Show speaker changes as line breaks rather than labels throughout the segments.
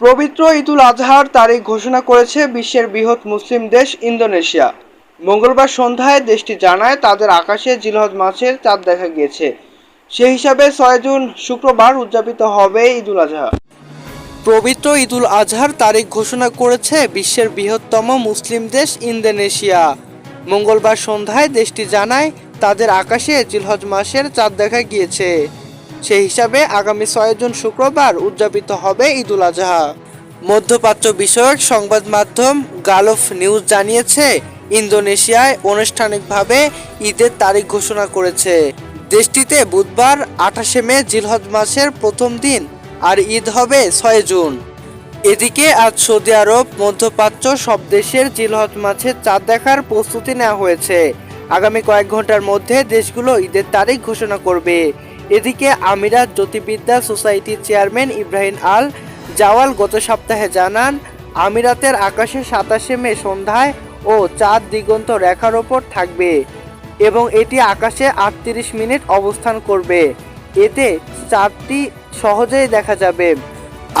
পবিত্র ঈদুল আজহার তারিখ ঘোষণা করেছে বিশ্বের বৃহৎ মুসলিম দেশ ইন্দোনেশিয়া। মঙ্গলবার সন্ধ্যায় দেশটি জানায়, তাদের আকাশে জিলহজ মাসের চাঁদ দেখা গিয়েছে। সেই হিসাবে ছয় জুন শুক্রবার উদযাপিত হবে ঈদুল আজহা। পবিত্র ঈদুল আজহার তারিখ ঘোষণা করেছে বিশ্বের বৃহত্তম মুসলিম দেশ ইন্দোনেশিয়া। মঙ্গলবার সন্ধ্যায় দেশটি জানায়, তাদের আকাশে জিলহজ মাসের চাঁদ দেখা গিয়েছে। সেই হিসাবে আগামী ছয় জুন শুক্রবার উদযাপিত হবে ঈদুল আজহা। মধ্যপ্রাচ্য বিষয়ক সংবাদ মাধ্যম গালফ নিউজ জানিয়েছে, ইন্দোনেশিয়ায় আনুষ্ঠানিকভাবে ঈদের তারিখ ঘোষণা করেছে। দেশটিতে বুধবার আঠাশে মে জিলহজ মাসের প্রথম দিন আর ঈদ হবে ছয় জুন। এদিকে আজ সৌদি আরব, মধ্যপ্রাচ্য সব দেশের জিলহজ মাছের চাঁদ দেখার প্রস্তুতি নেওয়া হয়েছে। আগামী কয়েক ঘণ্টার মধ্যে দেশগুলো ঈদের তারিখ ঘোষণা করবে। এদিকে আমিরাত জ্যোতির্বিদ্যা সোসাইটির চেয়ারম্যান ইব্রাহিম আল জাওয়াল গত সপ্তাহে জানান, আমিরাতের আকাশে সাতাশে মে সন্ধ্যায় ও চাঁদ দিগন্ত রেখার ওপর থাকবে এবং এটি আকাশে আটত্রিশ মিনিট অবস্থান করবে। এতে চাঁদটি সহজেই দেখা যাবে।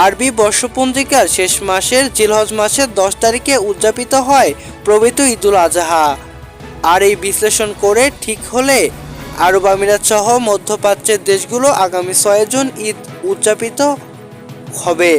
আরবি বর্ষপঞ্জিকার শেষ মাসের জিলহজ মাসের দশ তারিখে উদযাপিত হয় প্রবিত ঈদুল আজহা। আর এই বিশ্লেষণ করে ঠিক হলে আরব আমিরাত সহ মধ্যপ্রাচ্যের দেশগুলো আগামী ছয় জুন ঈদ উদযাপিত হবে।